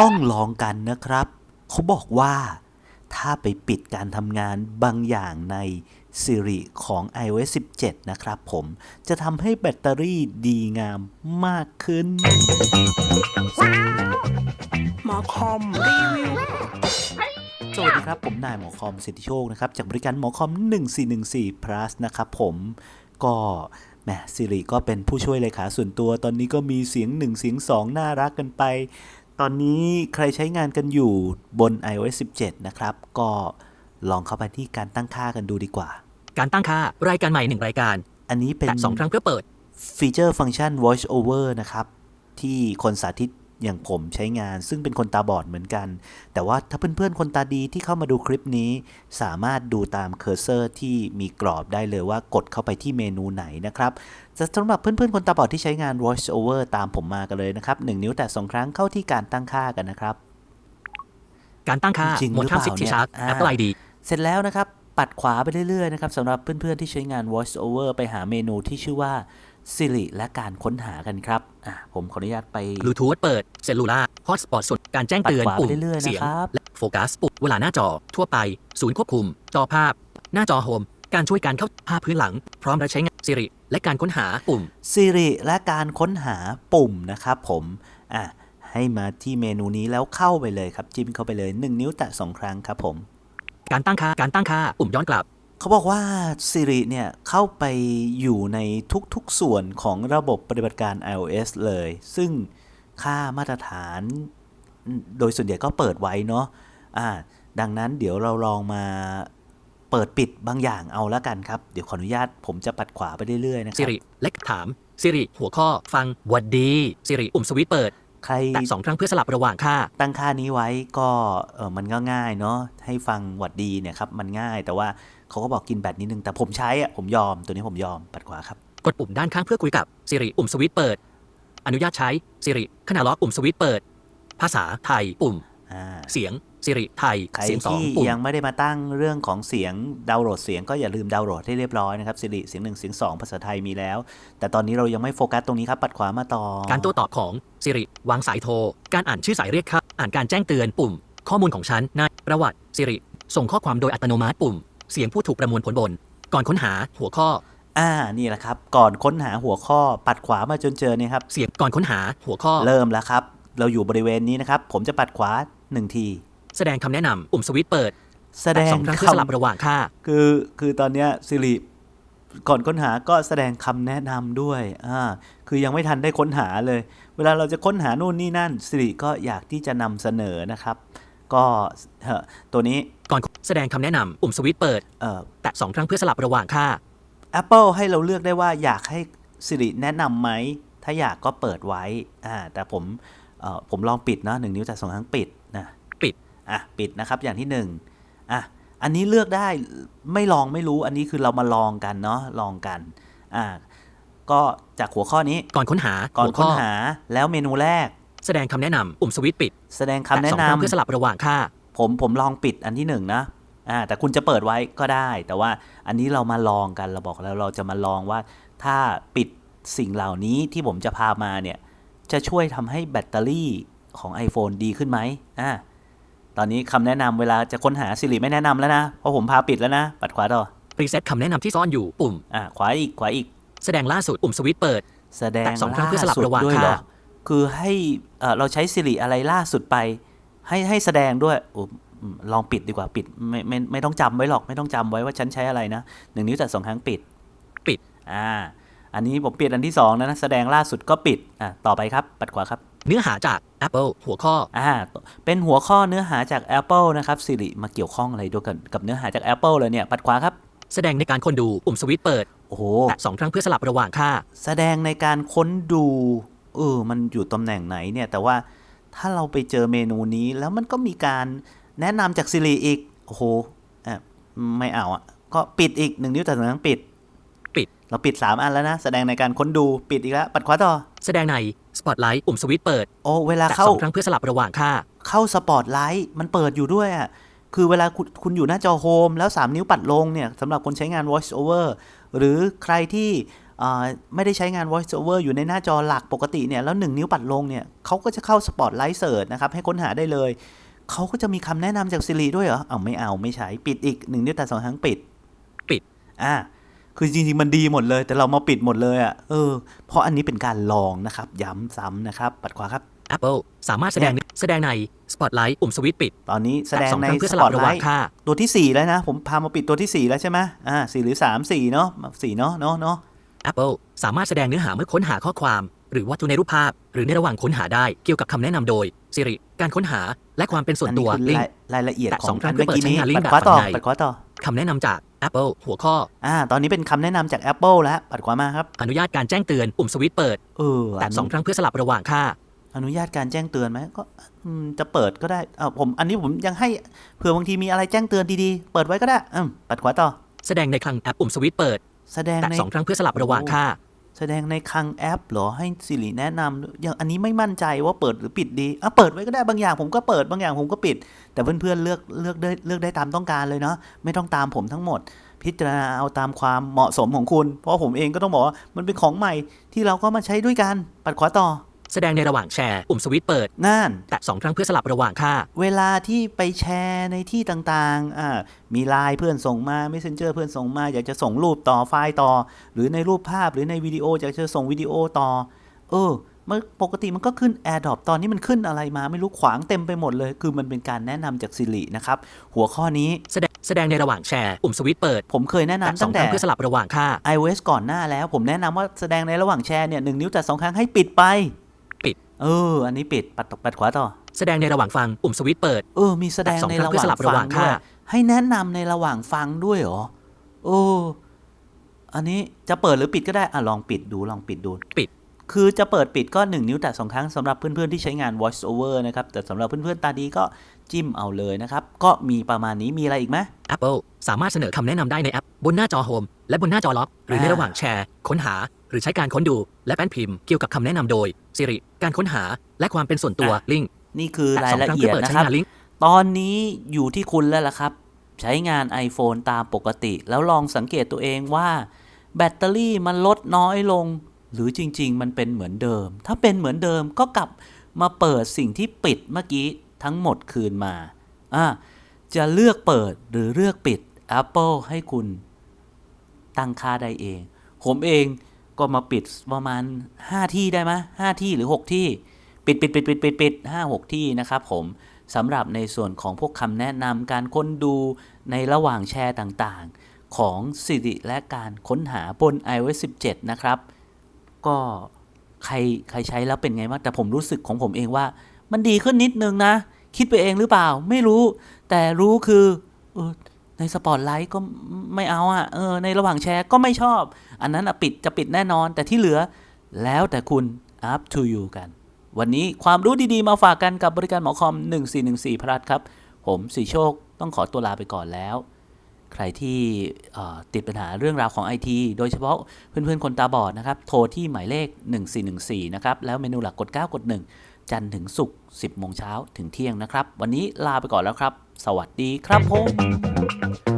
ต้องลองกันนะครับ เขาบอกว่าถ้าไปปิดการทำงานบางอย่างใน Siri ของ iOS 17 นะครับผมจะทำให้แบตเตอรี่ดีงามมากขึ้น หมอคอมรีวิว สวัสดีครับ ผมนายหมอคอมสิทธิโชคนะครับ จากบริการหมอคอม 1414 plus นะครับผมก็แหมสิริก็เป็นผู้ช่วยเลขาส่วนตัวตอนนี้ก็มีเสียง 1 เสียง 2 น่ารักกันไป ตอนนี้ใครใช้งานกันอยู่บน iOS 17 นะครับ ก็ลองเข้าไปที่การตั้งค่ากันดูดีกว่า การตั้งค่ารายการใหม่หนึ่งรายการ อันนี้เป็นแตะสองครั้งเพื่อเปิด ฟีเจอร์ฟังก์ชัน voice over นะครับ ที่คนสาธิต อย่างผมใช้งาน ซึ่งเป็นคนตาบอดเหมือนกัน แต่ว่าถ้าเพื่อนๆ คนตาดีที่เข้ามาดูคลิปนี้ สามารถดูตามเคอร์เซอร์ที่มีกรอบได้เลยว่ากดเข้าไปที่เมนูไหนนะครับจะสำหรับเพื่อนๆ คนตาบอดที่ใช้งาน voice over ตามผมมากันเลยนะครับ 1 นิ้วแต่สองครั้งเข้าที่การตั้งค่ากันนะครับ การตั้งค่าจริงหมวดหรือเปล่าห้ามสิทธิเนี่ยชาร์จอ่า Apple ID เสร็จแล้วนะครับปัดขวาไปเรื่อยๆนะครับสำหรับเพื่อนๆที่ใช้งาน voice over ไปหาเมนูที่ชื่อว่า Siri และการค้นหากันครับอะผมขออนุญาตไปบลูทูธเปิดเซลลูล่าฮอตสปอตสุดการแจ้งเตือนปัดขวาปุ่มไปเรื่อยๆเสียงนะครับและโฟกัสปุ่มเวลาหน้าจอ ทั่วไป ศูนย์ควบคุม จอภาพ หน้าจอโฮม การช่วยการเข้าภาพพื้นหลัง พร้อมและใช้งาน Siri และการค้นหาปุ่ม Siri และการค้นหาปุ่มนะครับผมอะให้มาที่เมนูนี้แล้วเข้าไปเลยครับจิ้มเข้าไปเลย 1 นิ้วแตะ2ครั้งครับผม การตั้งค่าการตั้งค่าปุ่มย้อนกลับ เขาบอกว่า Siri เนี่ยเข้าไปอยู่ในทุกๆส่วนของระบบปฏิบัติการ iOS เลย ซึ่งค่ามาตรฐานโดยส่วนใหญ่ก็เปิดไว้เนาะอ่าดังนั้นเดี๋ยวเราลองมาเปิดปิดบางอย่างเอาละกันครับ เดี๋ยวขออนุญาตผมจะปัดขวาไปเรื่อยๆนะครั Siri และถาม Siri หัวข้อฟังหวัดดี Siri ปุ่มสวิตช์เปิดใครแตะสองครั้งเพื่อสลับระหว่างค่า ตั้งค่านี้ไว้ก็เออมันก็ง่ายเนาะให้ฟังหวัดดีเนี่ยครับมันง่ายแต่ว่า เขาก็บอกกินแบตนิดนึง แต่ผมใช้อะผมยอมตัวนี้ผมยอมปัดขวาครับ กดปุ่มด้านข้างเพื่อคุยกับ Siri ปุ่มสวิตช์เปิด อนุญาตใช้ Siri ขณะล็อกปุ่มสวิตช์เปิด ภาษาไทยปุ่มอ่า เสียง Siri ไทยใครเสียงสองที่ปุ่ม ยังไม่ได้มาตั้งเรื่องของเสียงดาวน์โหลดเสียงก็อย่าลืมดาวน์โหลดให้เรียบร้อยนะครับสิริเสียงหนึ่งเสียงสองภาษาไทยมีแล้ว แต่ตอนนี้เรายังไม่โฟกัสตรงนี้ครับปัดขวามาต่อการโต้ตอบของ Siri วางสายโทร การอ่านชื่อสายเรียกค่ะอ่านการแจ้งเตือนปุ่ม ข้อมูลของฉันในประวัติ Siri ส่งข้อความโดยอัตโนมัติปุ่ม เสียงผู้ถูกประมวลผลบน ก่อนค้นหาหัวข้อ อ่านี่แหละครับ ก่อนค้นหาหัวข้อปัดขวามาจนเจอเนี่ยครับ เสียงก่อนค้นหาหัวข้อ เริ่มแล้วครับ เราอยู่บริเวณนี้นะครับ ผมจะปัดขวาหนึ่งที แสดงคำแนะนำปุ่มสวิตช์เปิดแสดงสองครั้งเพื่อสลับระหว่างค่า คือคือตอนเนี้ยสิริก่อนค้นหาก็แสดงคำแนะนำด้วยอ่าคือยังไม่ทันได้ค้นหาเลย เวลาเราจะค้นหานู่นนี่นั่นสิริก็อยากที่จะนำเสนอนะครับ ก็เอ่อตัวนี้ก่อน แสดงคำแนะนำปุ่มสวิตช์เปิด เอ่อ แตะสองครั้งเพื่อสลับระหว่างค่า Apple ให้เราเลือกได้ว่าอยากให้สิริแนะนำไหม ถ้าอยากก็เปิดไว้อ่าแต่ผมเอ่อผมลองปิดนะหนึ่งนิ้วแต่สองครั้งปิดนะปิด อะปิดนะครับอย่างที่หนึ่งอะอันนี้เลือกได้ไม่ลองไม่รู้อันนี้คือเรามาลองกันเนาะลองกันอ่าก็จากหัวข้อนี้ก่อนค้นหาก่อนหัวค้ข้นอหาแล้วเมนูแรก แสดงคำแนะนำปุ่มสวิตช์ปิด แสดงคำแตะแนะสองนครั้งเพื่อสลับระหว่างค่าำผมผมลองปิดอันที่หนึ่งนะ อ่าแต่คุณจะเปิดไว้ก็ได้ แต่ว่าอันนี้เรามาลองกันเราบอกแล้วเราจะมาลองว่า ถ้าปิดสิ่งเหล่านี้ที่ผมจะพามาเนี่ย จะช่วยทำให้แบตเตอรี่ของ iPhone ดีขึ้นไหมอ่าตอนนี้คำแนะนำเวลาจะค้นหา Siri ไม่แนะนำแล้วนะ เพราะผมพาปิดแล้วนะ ปัดขวาต่อรีเซ็ตคำแนะนำที่ซ่อนอยู่ปุ่มอ่าขวาอีกขวาอีก แสดงล่าสุดปุ่มสวิตช์เปิด แสดงแตะสองครั้งเพื่อสลับสุดระหว่างด้วยเหรอค่าคือให้เอ่อเราใช้ Siri อะไรล่าสุดไป ให้ให้แสดงด้วยโอ้อืม ลองปิดดีกว่าปิดไม่ไม่ไม่ต้องจำไว้หรอกไม่ต้องจำไว้ว่าฉันใช้อะไรนะหนึ่งนิ้วแต่สองครั้งปิด ปิด อ่า อันนี้ผมปิดอันที่สองนะนะแสดงล่าสุดก็ปิดอ่าต่อไปครับ ปัดขวาครับ เนื้อหาจาก Apple หัวข้ออ่าเป็นหัวข้อเนื้อหาจาก Apple นะครับ Siri มาเกี่ยวข้องอะไรด้วยกันกับเนื้อหาจาก Apple เลยเนี่ย ปัดขวาครับ แสดงในการค้นดูปุ่มสวิตช์เปิดโอ้โหแตะสองครั้งเพื่อสลับระหว่างค่า แสดงในการค้นดูเออมันอยู่ตำแหน่งไหนเนี่ยแต่ว่าถ้าเราไปเจอเมนูนี้แล้วมันก็มีการ แนะนำจาก Siri อีก โอ้โหอะไม่เอาอะ ก็ปิดอีกหนึ่งนิ้วแต่สองครั้งปิด ปิด เราปิด 3 อันแล้วนะ แสดงในการค้นดูปิดอีกแล้ว ปัดขวาต่อ แสดงใน Spotlight ปุ่มสวิตช์เปิด โอ้เวลาแตะเข้าสองครั้งเพื่อสลับระหว่างค่า เข้าสปอตไลท์มันเปิดอยู่ด้วยอะคือเวลาคุณคุณอยู่หน้าจอโฮมแล้ว 3 นิ้วปัดลงเนี่ยสำหรับคนใช้งาน voice over หรือใครที่อ่าไม่ได้ใช้งาน voice over อยู่ในหน้าจอหลักปกติเนี่ยแล้ว 1 นิ้วปัดลงเนี่ยเขาก็จะเข้า spotlight search นะครับ ให้ค้นหาได้เลย เขาก็จะมีคำแนะนำจาก Siri ด้วยเหรอเอาไม่เอาไม่ใช้ปิดอีก1นิ้วแต่สองครั้งปิด ปิด อ่า คือจริงๆมันดีหมดเลย แต่เรามาปิดหมดเลยอะ่ะเออ เพราะอันนี้เป็นการลองนะครับ ย้ำซ้ำนะครับ ปัดขวาครับ Apple สามารถแสดงแสดงใน Spotlight ปุ่มสวิตช์ปิด ตอนนี้แสดงสองในครั้งเพื่อสลับระหว่าง Spotlight ค่าตัวที่ 4 แล้วนะ ผมพามาปิดตัวที่ 4 แล้วใช่ไหมอ่าสี่หรือ 3 4 เนาะสี่เนาะเนาะเนาะ Apple สามารถแสดงเนื้อหาเมื่อค้นหาข้อความ หรือวัตถุในรูปภาพ หรือในระหว่างค้นหาได้เกี่ยวกับคำแนะนำโดย Siri การค้นหาและความเป็นส่วนอันตันี้วคือลิงรายรายละเอียดแตะขอสองงครั้งเมื่อกี้นี้เพื่อเปิดใช้งานลิงก์ปัดขวาต่อแบบฝั่งในปัดขวาต่อคำแนะนำจาก Apple หัวข้อ อ่า ตอนนี้เป็นคำแนะนำจาก Apple แล้วปัดขวามาครับ อนุญาตการแจ้งเตือนปุ่มสวิตช์เปิดเออแตะสองครั้งเพื่อสลับระหว่างค่า อนุญาตการแจ้งเตือนไหมก็อืมจะเปิดก็ได้อ่าผมอันนี้ผมยังให้เผื่อบางทีมีอะไรแจ้งเตือนดีๆ เปิดไว้ก็ได้อืมปัดขวาต่อ แสดงในคลังแอปปุ่มสวิตช์เปิดแสดงแตะในสองครั้งเพื่อสลับระหว่างค่า แสดงในคลังแอปหรอให้สิริแนะนำอย่างอันนี้ไม่มั่นใจว่าเปิดหรือปิดดีอะเปิดไว้ก็ได้บางอย่างผมก็เปิดบางอย่างผมก็ปิด แต่เพื่อนๆเลือกเลือกได้เลือกได้ตามต้องการเลยเนาะไม่ต้องตามผมทั้งหมด พิจารณาเอาตามความเหมาะสมของคุณ เพราะผมเองก็ต้องบอกว่ามันเป็นของใหม่ที่เราก็มาใช้ด้วยกันปัดขวาต่อ แสดงในระหว่างแชร์ปุ่มสวิตช์เปิด นั่น แตะสองครั้งเพื่อสลับระหว่างค่า เวลาที่ไปแชร์ในที่ต่างๆอ่ามีไลน์เพื่อนส่งมา Messenger เพื่อนส่งมา อยากจะส่งรูปต่อไฟล์ต่อ หรือในรูปภาพหรือในวิดีโออยากจะส่งวิดีโอต่อ เออมันปกติมันก็ขึ้น AirDrop ตอนนี้มันขึ้นอะไรมาไม่รู้ขวางเต็มไปหมดเลย คือมันเป็นการแนะนำจาก Siri นะครับ หัวข้อนี้ แสดงแสดงในระหว่างแชร์ปุ่มสวิตช์เปิดผมเคยแนะแตะนำสอตั้งงคแต่ รั้งเพื่อสลับระหว่างค่า iOS ก่อนหน้าแล้ว ผมแนะนำว่าแสดงในระหว่างแชร์เนี่ยหนึ่งนิ้วแต่สองครั้งให้ปิดไปปิด เออ อันนี้ปิดปัดปัดขวาต่อ แสดงในระหว่างฟังปุ่มสวิตช์เปิด เออ มีแสดงแตะสองในครั้งระหเพื่อสลัว่างบระหฟัว่างงด้วยค่าให้แนะนำในระหว่างฟังด้วยเหรอโอ้อันนี้จะเปิดหรือปิดก็ได้อะลองปิดดูลองปิดดูปิด คือจะเปิดปิดก็ 1 นิ้วแต่สองครั้งสำหรับเพื่อนๆที่ใช้งาน voice over นะครับแต่สำหรับเพื่อนๆตาดีก็จิ้มเอาเลยนะครับ ก็มีประมาณนี้มีอะไรอีกไหม Apple สามารถเสนอคำแนะนำได้ในแอป บนหน้าจอโฮมและบนหน้าจอล็อก หรือในอ่าระหว่างแชร์ ค้นหาห รือใช้การค้นดูและแป้นพิมพ์เกี่ยวกับคำแนะนำโดย Siri การค้นหาและความเป็นส่วนตัวลิงก์นี่คือแตะรายสองละครั้งเอีเพื่ยอดเปิดนะใช้ครับงานลิงก์ตอนนี้อยู่ที่คุณแล้วล่ะครับ ใช้งาน iPhone ตามปกติ แล้วลองสังเกตตัวเองว่า แบตเตอรี่มันลดน้อยลง หรือจริง ๆ มันเป็นเหมือนเดิม ถ้าเป็นเหมือนเดิมก็กลับมาเปิดสิ่งที่ปิดเมื่อกี้ทั้งหมดคืนมาอะจะเลือกเปิดหรือเลือกปิด Apple ให้คุณตั้งค่าได้เอง ผมเอง ก็มาปิดประมาณ 5 ที่ได้ไหมห้าที่หรือ 6 ที่ ปิดปิดปิดปิดปิดปิดห้าหกที่นะครับผมสำหรับในส่วนของพวกคำแนะนำการค้นดูในระหว่างแชร์ต่างๆ ของ Siri และการค้นหาบน iOS 17 นะครับ ก็ใครใครใช้แล้วเป็นไงบ้างแต่ผมรู้สึกของผมเองว่า มันดีขึ้นนิดนึงนะ คิดไปเองหรือเปล่าไม่รู้ แต่รู้คืออ ในสปอตไลท์ก็ไม่เอาอะเออในระหว่างแชร์ก็ไม่ชอบ อันนั้นอะปิดจะปิดแน่นอน แต่ที่เหลือแล้วแต่คุณ up to you กัน วันนี้ความรู้ดีๆ มาฝากกันกับบริการหมอคอม 1414 พรัตครับ ผมสีโชคต้องขอตัวลาไปก่อนแล้ว ใครที่ติดปัญหาเรื่องราวของ IT โดยเฉพาะเพื่อนๆ คนตาบอดนะครับ โทรที่หมายเลข 1414 นะครับ แล้วเมนูหลักกด 9 กด 1 จันทร์ถึงศุกร์ 10 โมงเช้าถึงเที่ยงนะครับ วันนี้ลาไปก่อนแล้วครับ สวัสดีครับผม